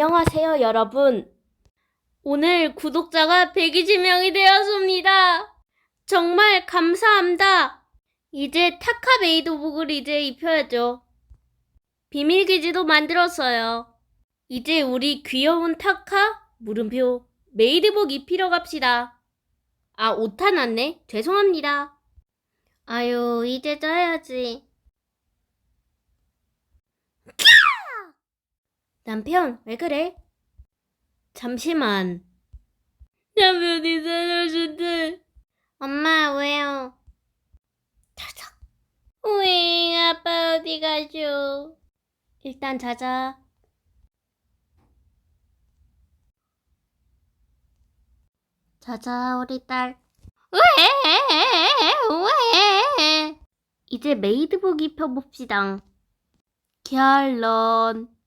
안녕하세요, 여러분. 오늘 구독자가 120명이 되었습니다. 정말 감사합니다. 이제 타카 메이드복을 이제 입혀야죠. 비밀기지도 만들었어요. 이제 우리 귀여운 타카, 물음표, 메이드복 입히러 갑시다. 아, 오타 났네. 죄송합니다. 아유, 이제 짜야지. 남편, 왜 그래? 잠시만. 남편이 사라진대. 엄마, 왜요? 자자. 우잉, 아빠 어디 가죠? 일단 자자. 자자, 우리 딸. 왜? 왜? 이제 메이드복 입혀봅시다. 결론.